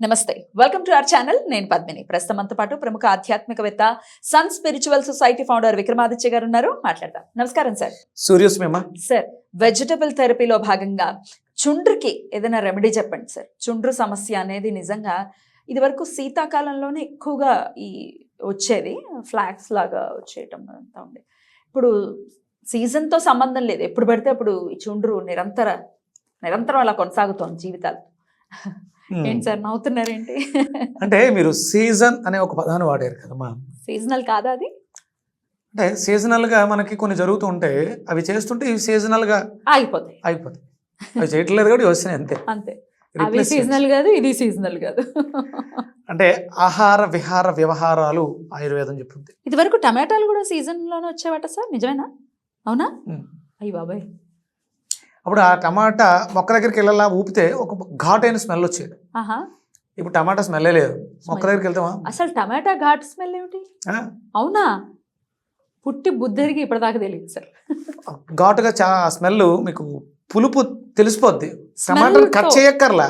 నమస్తే. Welcome to our channel నేను పద్మిని. ప్రస్తుతం పాటు ప్రముఖ ఆధ్యాత్మికవేత్త sun spiritual society founder Vikramaditya garu ఉన్నారు. మాట్లాడదాం. నమస్కారం సార్ సూర్యోస్మేమా సార్ వెజిటబుల్ థెరపీలో భాగంగా చుండ్రుకి ఏదైనా రెమెడీ చెప్పండి సార్ చుండ్రు సమస్య అనేది నిజంగా ఇది వరకు శీతాకాలంలోనే ఎక్కువగా ఈ వచ్చేది. ఫ్లాగ్స్ లాగా వచ్చేయటం అంతా ఉంది. ఇప్పుడు సీజన్తో సంబంధం లేదు. ఎప్పుడు పడితే అప్పుడు ఈ చుండ్రు నిరంతర నిరంతరం అలా కొనసాగుతోంది జీవితాలు. ఏంటి సార్ నవ్వుతున్నారేంటి? అంటే మీరు సీజన్ అనే ఒక పదాన్ని వాడారు కదమ్మా సీజనల్ కాదా అది? అంటే సీజనల్గా మనకి కొన్ని జరుగుతూ ఉంటే అవి చేస్తుంటే ఇవి సీజనల్గా ఆగిపోతాయి. అయిపోతాయి అవి చేయట్లేదు కూడా వస్తున్నాయి అంతే. అంతే. అవి సీజనల్ కాదు ఇది సీజనల్ కాదు. అంటే ఆహార విహార వ్యవహారాలు ఆయుర్వేదం చెప్తుంది. ఇది వరకు టమాటాలు కూడా సీజన్లోనే వచ్చేవట సార్ నిజమేనా? అవునా. అయ్యి బాబాయ్. అప్పుడు ఆ టమాటా మొక్క దగ్గరికి వెళ్ళాలా ఊపితే ఒక ఘాటైన స్మెల్ వచ్చేది. ఇప్పుడు టమాటా స్మెల్ లేదు. మొక్క దగ్గరికి వెళ్తామా? అసలు టమాటా ఘాట్ స్మెల్ ఏమిటి? అవునా? పుట్టి బుద్ధరికి ఇప్పటిదాకా తెలియదు సార్ ఘాటుగా చా స్మెల్ మీకు పులుపు తెలిసిపోద్ది. టమాటాలు కట్. చేయక్కర్లా.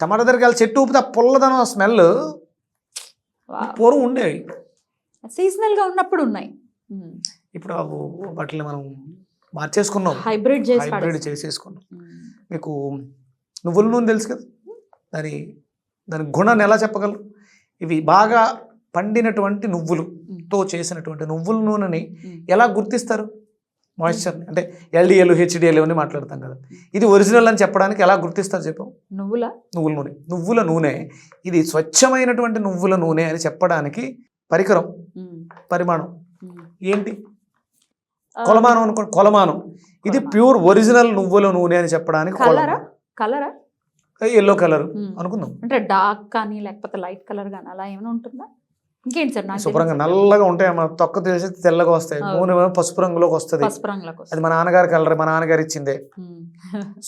టమాటా దగ్గరికి వెళ్ళి చెట్టు ఊపితే ఆ పుల్లదనం స్మెల్ పూర్వం ఉండేవి. సీజనల్గా ఉన్నప్పుడు ఉన్నాయి. ఇప్పుడు వాటిని మనం మార్చేసుకున్నాం. Hybrid hybrid. చేసేసుకున్నాం. మీకు నువ్వుల నూనె తెలుసు కదా? దాని దాని గుణాన్ని ఎలా చెప్పగలరు? ఇవి బాగా పండినటువంటి నువ్వులుతో చేసినటువంటి నువ్వుల నూనెని. ఎలా గుర్తిస్తారు? మాయిశ్చర్ అంటే ఎల్డిఎల్ హెచ్డిఎల్ ఇవన్నీ మాట్లాడతాం కదా. ఇది ఒరిజినల్ అని చెప్పడానికి ఎలా గుర్తిస్తారు చెప్పు? నువ్వులా? నువ్వుల నూనె. నువ్వుల నూనె ఇది స్వచ్ఛమైనటువంటి నువ్వుల నూనె అని చెప్పడానికి పరికరం. పరిమాణం. ఏంటి? కొలమానం అనుకో కొలమానం ఇది. ప్యూర్ ఒరిజినల్ నువ్వుల నూనె అని చెప్పడానికి కలరా కలరా ఎల్లో కలర్. అనుకుందాం అంటే డార్క్ కానీ లేకపోతే లైట్ కలర్ కానీ అలా ఏమైనా ఉంటుందా ఇంకేంటి సార్ శుభ్రంగా. నల్లగా ఉంటాయి మన తొక్క తీసి తెల్లగా వస్తాయి. నూనె పసుపు రంగులోకి వస్తుంది అది. మా నాన్నగారి కలర్ మా నాన్నగారు ఇచ్చిందే.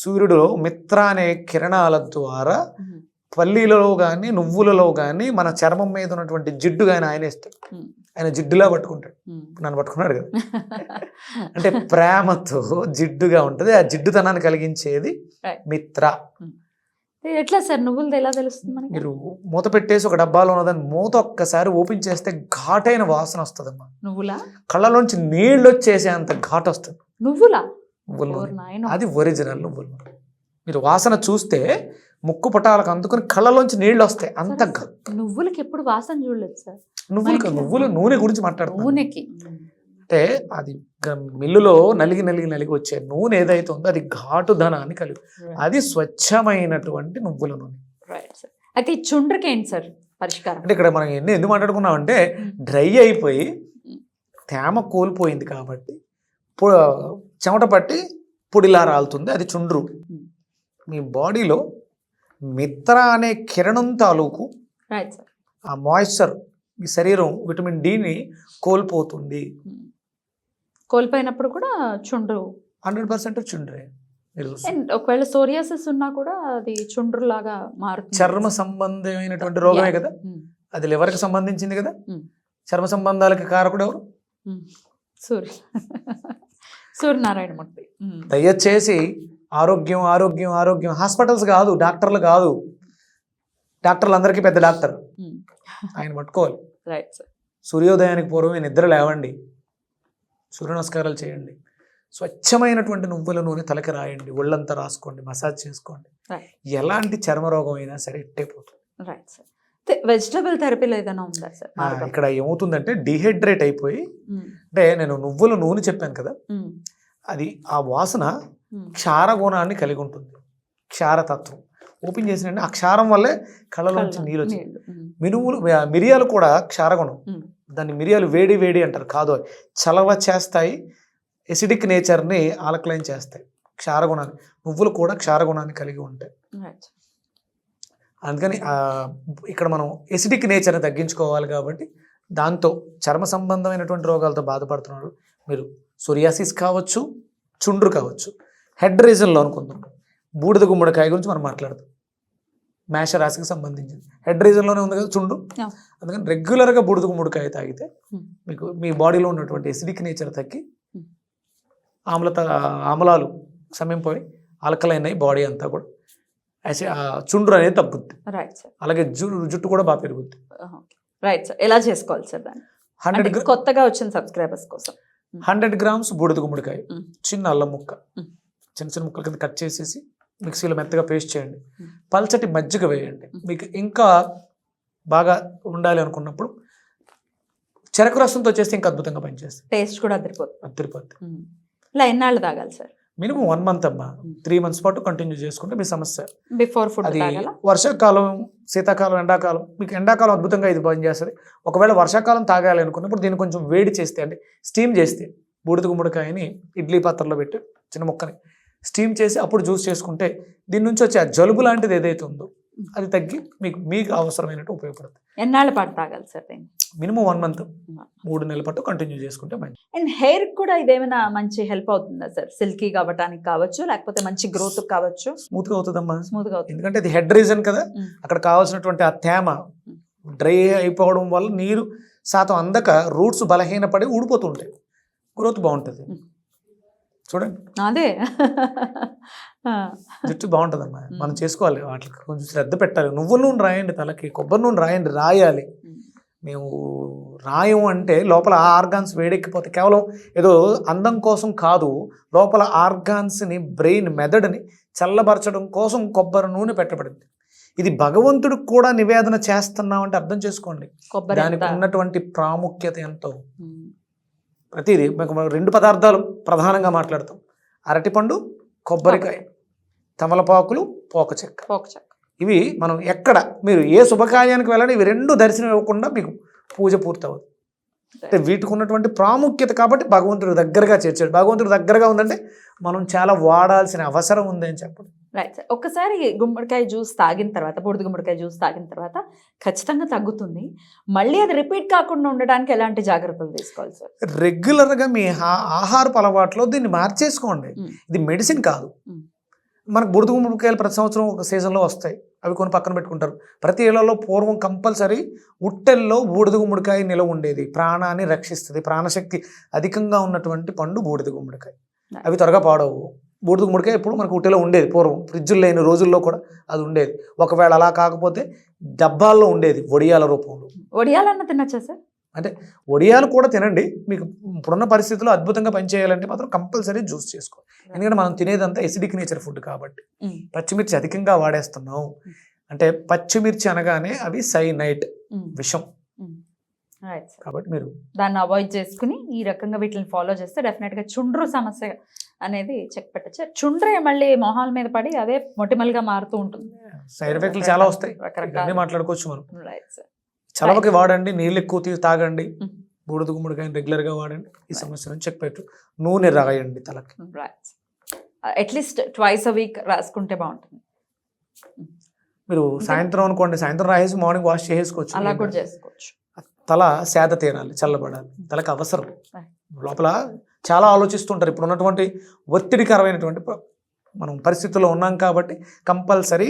సూర్యుడు మిత్ర అనే కిరణాల ద్వారా. పల్లీలలో కానీ నువ్వులలో కానీ మన చర్మం మీద ఉన్నటువంటి జిడ్డు కానీ ఆయన ఇస్తాడు. ఆయన జిడ్డులా పట్టుకుంటాడు. నన్ను పట్టుకున్నాడు కదా. అంటే ప్రేమతో జిడ్డుగా ఉంటుంది. ఆ జిడ్డుతనాన్ని కలిగించేది. మిత్ర. ఎట్లా సార్? నువ్వులది ఎలా తెలుస్తుంది మీరు మూత పెట్టేసి ఒక డబ్బాలో ఉన్నదాన్ని మూత ఒక్కసారి ఓపెన్ చేస్తే ఘాటైన వాసన వస్తుందమ్మా. నువ్వులా? కళ్ళలోంచి నీళ్ళు వచ్చేసే అంత ఘాట్ వస్తుంది. నువ్వులా? నువ్వుల. అది ఒరిజినల్ నువ్వుల. మీరు వాసన చూస్తే ముక్కు పుటాలకు అందుకుని కళ్ళలోంచి నీళ్ళు వస్తాయి. అంత నువ్వులకి ఎప్పుడు వాసన చూడలేదు సార్. నువ్వులు నువ్వుల నూనె గురించి మాట్లాడుతున్నాను. నూనెకి. అంటే అది మిల్లులో నలిగి నలిగి నలిగి వచ్చే నూనె ఏదైతే ఉందో అది ఘాటు ధనాన్ని కలిగి అది స్వచ్ఛమైనటువంటి నువ్వుల నూనె. రైట్ సార్ అయితే చుండ్రకి ఏంటి సార్ పరిష్కారం? అంటే ఇక్కడ మనం ఎన్ని ఎందుకు మాట్లాడుకున్నాం అంటే డ్రై అయిపోయి తేమ కోల్పోయింది కాబట్టి చెమట పట్టి పొడిలా రాలుతుంది. అది చుండ్రు. మీ బాడీలో మిత్ర అనే కిరణం తాలూకు ఆ మాయిశ్చర్ మీ శరీరం విటమిన్ డిని కోల్పోతుంది. కోల్పోయినప్పుడు కూడా చుండ్రు. హండ్రెడ్ పర్సెంట్ చుండ్రే. ఒకవేళ సోరియాసిస్ ఉన్నా కూడా అది చుండ్రు లాగా మారుతుంది. చర్మ సంబంధమైనటువంటి రోగమే. కదా? ఉమ్. అది లివర్కి సంబంధించింది కదా? Hmm. చర్మ సంబంధాలకి కారకుడు ఎవరు. సూర్య. సూర్యనారాయణమూర్తి ఉమ్. దయచేసి ఆరోగ్యం ఆరోగ్యం ఆరోగ్యం. హాస్పిటల్స్ కాదు డాక్టర్లు కాదు. డాక్టర్లు అందరికీ పెద్ద డాక్టర్. ఉమ్. ఆయన పట్టుకోవాలి. సూర్యోదయానికి పూర్వమే నిద్ర లేవండి. సూర్య నమస్కారాలు చేయండి. స్వచ్ఛమైనటువంటి నువ్వుల నూనె తలకి రాయండి. ఒళ్ళంతా రాసుకోండి. మసాజ్ చేసుకోండి. ఎలాంటి చర్మ రోగం అయినా సరే ఇట్టేపోతుంది రైట్ సార్ వెజిటబుల్ థెరపీలో ఏదైనా ఉందా సార్ ఆ, మార్గం? ఇక్కడ ఏమవుతుందంటే డిహైడ్రేట్ అయిపోయి ఉమ్. అంటే నేను నువ్వుల నూనె చెప్పాను కదా. ఉమ్. అది ఆ వాసన ఉమ్. క్షార గుణాన్ని కలిగి ఉంటుంది క్షారతత్వం. ఓపెన్ చేసిన ఆ క్షారం వల్లే కళ్ళలోంచి కళ్ళ నీళ్ళు. ఉమ్. మినుములు మిరియాలు కూడా క్షారగుణం. దాన్ని మిరియాలు వేడి వేడి అంటారు. కాదు చలవ చేస్తాయి. ఎసిడిక్ నేచర్ని ఆలకలైన్ చేస్తాయి. క్షారగుణాన్ని. నువ్వులు కూడా క్షారగుణాన్ని కలిగి ఉంటాయి. అందుకని ఇక్కడ మనం ఎసిడిక్ నేచర్ని తగ్గించుకోవాలి కాబట్టి దాంతో చర్మ సంబంధమైనటువంటి రోగాలతో బాధపడుతున్నారు. మీరు సోరియాసిస్ కావచ్చు చుండ్రు కావచ్చు. హెడ్ రీజన్లో అనుకుందాం. బూడిద గుమ్మడికాయ గురించి మనం మాట్లాడదాం. మేష రాశికి సంబంధించింది. హెడ్ రీజన్లోనే ఉంది కదా చుండ్రు Yeah. అందుకని రెగ్యులర్గా బూడిద గుమ్మడికాయ తాగితే. మీకు మీ బాడీలో ఉన్నటువంటి ఎసిడిక్ నేచర్ తగ్గి. ఆమ్లత ఆమ్లాలు సమయంపోయి ఆల్కలైన్ అయ్యి బాడీ అంతా కూడా. చుండ్రు అనేది తగ్గుద్ది. రైట్ సార్ అలాగే జుట్టు కూడా బాగా పెరుగుద్ది. రైట్ సార్ ఎలా చేసుకోవాలి సార్ దాన్ని? హండ్రెడ్ కొత్తగా వచ్చిన సబ్స్క్రైబర్స్ కోసం. హండ్రెడ్ గ్రామ్స్ బూడిద గుమ్మడికాయ. చిన్న అల్లం ముక్క. చిన్న చిన్న ముక్కల కింద కట్ చేసేసి మిక్సీలో మెత్తగా పేస్ట్ చేయండి. పల్చటి మజ్జిగ వేయండి. మీకు ఇంకా బాగా ఉండాలి అనుకున్నప్పుడు చెరకు రసంతో చేస్తే ఇంకా అద్భుతంగా పనిచేస్తుంది. టేస్ట్ కూడా అదిరిపోతుంది. అద్దరిపోద్ది. ఇలా ఎన్నాళ్ళు తాగాలి సార్? మినిమం వన్ మంత్ అమ్మా. త్రీ మంత్స్ పాటు కంటిన్యూ చేసుకుంటే మీ సమస్య. బిఫోర్ ఫుడ్ అది వర్షాకాలం శీతాకాలం ఎండాకాలం మీకు ఎండాకాలం అద్భుతంగా ఇది పనిచేస్తుంది. ఒకవేళ వర్షాకాలం తాగాలి అనుకున్నప్పుడు దీన్ని కొంచెం వేడి చేస్తే అంటే స్టీమ్ చేస్తే బూడిద గుమ్మడికాయని ఇడ్లీ పాత్రలో పెట్టి చిన్న ముక్కని స్టీమ్ చేసి అప్పుడు జ్యూస్ చేసుకుంటే దీని నుంచి వచ్చే ఆ జలుబు లాంటిది ఏదైతే ఉందో అది తగ్గి మీకు మీకు అవసరమైనట్టు ఉపయోగపడుతుంది. ఎన్నాళ్ళ పాటు తాగాలి సార్ మినిమం వన్ మంత్ మూడు నెలల పాటు కంటిన్యూ చేసుకుంటే మంచి అండ్ హెయిర్ కూడా ఇదేమైనా మంచి హెల్ప్ అవుతుందా సార్? సిల్కీ అవ్వటానికి కావచ్చు లేకపోతే మంచి గ్రోత్ కావచ్చు? స్మూత్గా అవుతుందమ్మా. స్మూత్గా అవుతుంది. ఎందుకంటే ఇది హెడ్ రీజన్ కదా. అక్కడ కావాల్సినటువంటి ఆ తేమ డ్రై అయిపోవడం వల్ల నీరు శాతం అందక రూట్స్ బలహీనపడి ఊడిపోతుంటాయి గ్రోత్ బాగుంటుంది. చూడండి. అదే. జుట్టు బాగుంటుందమ్మా. మనం చేసుకోవాలి వాటికి. కొంచెం శ్రద్ధ పెట్టాలి. నువ్వుల నూనె రాయండి తలకి కొబ్బరి నూనె రాయండి రాయాలి. మేము. రాయం అంటే లోపల ఆ ఆర్గాన్స్ వేడెక్కిపోతే కేవలం ఏదో అందం కోసం కాదు లోపల ఆర్గాన్స్ని బ్రెయిన్ మెదడుని చల్లబరచడం కోసం కొబ్బరి నూనె పెట్టబడింది. ఇది భగవంతుడికి కూడా నివేదన చేస్తున్నామంటే అర్థం చేసుకోండి. దానికి? ఉన్నటువంటి ప్రాముఖ్యత ఎంతో. ప్రతిదీ మీకు మనం రెండు పదార్థాలు ప్రధానంగా మాట్లాడతాం. అరటిపండు కొబ్బరికాయ తమలపాకులు పోక చెక్క. పోక చెక్క. ఇవి మనం ఎక్కడ మీరు ఏ శుభకార్యానికి వెళ్ళండి ఇవి రెండు దర్శనం ఇవ్వకుండా మీకు పూజ పూర్తవుతుంది. అంటే వీటికి ఉన్నటువంటి ప్రాముఖ్యత కాబట్టి భగవంతుడి దగ్గరగా చేర్చాడు భగవంతుడి దగ్గరగా ఉందంటే మనం చాలా వాడాల్సిన అవసరం ఉంది అని చెప్పండి. రైట్ సార్ ఒక్కసారి గుమ్మడికాయ జ్యూస్ తాగిన తర్వాత బూడిద గుమ్మడికాయ జ్యూస్ తాగిన తర్వాత ఖచ్చితంగా తగ్గుతుంది. మళ్ళీ అది రిపీట్ కాకుండా ఉండడానికి ఎలాంటి జాగ్రత్తలు తీసుకోవాలి సార్? రెగ్యులర్గా మీ ఆహారపు అలవాట్లో దీన్ని మార్చేసుకోండి. ఇది మెడిసిన్ కాదు. మనకు బురద గుమ్మడికాయలు ప్రతి సంవత్సరం ఒక సీజన్లో వస్తాయి. అవి కొన్ని పక్కన పెట్టుకుంటారు. ప్రతి ఏళ్ళలో పూర్వం కంపల్సరీ ఉట్టెల్లో బూడిద గుమ్మడికాయ నిలవ ఉండేది. ప్రాణాన్ని రక్షిస్తుంది. ప్రాణశక్తి అధికంగా ఉన్నటువంటి పండు బూడిద గుమ్మడికాయ. అవి త్వరగా పాడవు. బూడిద గుమ్మడికాయ ఎప్పుడు మనకు ఉట్టెలో ఉండేది. పూర్వం ఫ్రిడ్జులు లేని రోజుల్లో కూడా అది ఉండేది. ఒకవేళ అలా కాకపోతే డబ్బాల్లో ఉండేది వడియాల రూపంలో. వడియాలన్న తినచ్చా సార్? వడియాలు కూడా తినండి. మీకు ఇప్పుడున్న పరిస్థితుల్లో అద్భుతంగా పనిచేయాలంటే మాత్రం కంపల్సరీ జ్యూస్ చేసుకో. ఎందుకంటే మనం తినేదంతా ఎసిడిక్ నేచర్ ఫుడ్ కాబట్టి. పచ్చిమిర్చి అధికంగా వాడేస్తున్నాం. అంటే పచ్చిమిర్చి అనగానే అవి సైనైట్. విషం. కాబట్టి మీరు దాన్ని అవాయిడ్ చేసుకుని ఈ రకంగా వీటిని ఫాలో చేస్తే డెఫినెట్గా చుండ్రు సమస్య అనేది చెక్ పెట్టచ్చు చుండ్రే మళ్ళీ మొహాల మీద పడి అదే మొటిమలుగా మారుతూ ఉంటుంది. సైడ్ ఎఫెక్ట్లు చాలా వస్తాయి. రకరకాల మాట్లాడుకోవచ్చు మనం. చలవకి వాడండి నీళ్ళు ఎక్కువ తీ తాగండి Mm. బూడిద గుమ్మడికాయని రెగ్యులర్గా వాడండి ఈ సమస్య నుంచి చెక్ పెట్టు నూనె రాయండి తలకి. అట్లీస్ట్ ట్వైస్ అ వీక్ రాసుకుంటే బాగుంటుంది. మీరు సాయంత్రం అనుకోండి సాయంత్రం రాసేసి మార్నింగ్ వాష్ చేసుకోవచ్చు అలా కూడా చేసుకోవచ్చు. తల సేద తీరాలి చల్లబడాలి. తలకి అవసరం. లోపల చాలా ఆలోచిస్తుంటారు ఇప్పుడు ఉన్నటువంటి ఒత్తిడికరమైనటువంటి మనం పరిస్థితుల్లో ఉన్నాం కాబట్టి compulsory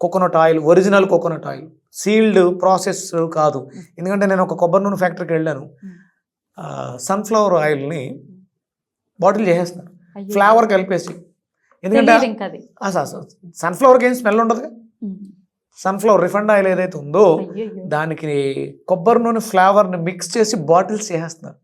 coconut oil original coconut oil sealed process కాదు ఎందుకంటే నేను ఒక కొబ్బరి నూనె ఫ్యాక్టరీకి వెళ్ళాను. సన్ఫ్లవర్ ఆయిల్ని బాటిల్ చేసేస్తున్నారు. ఫ్లేవర్ కలిపేసి ఎందుకంటే సన్ఫ్లవర్కి ఏం స్మెల్ ఉండదు. సన్ఫ్లవర్ రిఫండ్ ఆయిల్ ఏదైతే ఉందో. దానికి కొబ్బరి నూనె ఫ్లేవర్ని మిక్స్ చేసి బాటిల్స్ చేసేస్తున్నారు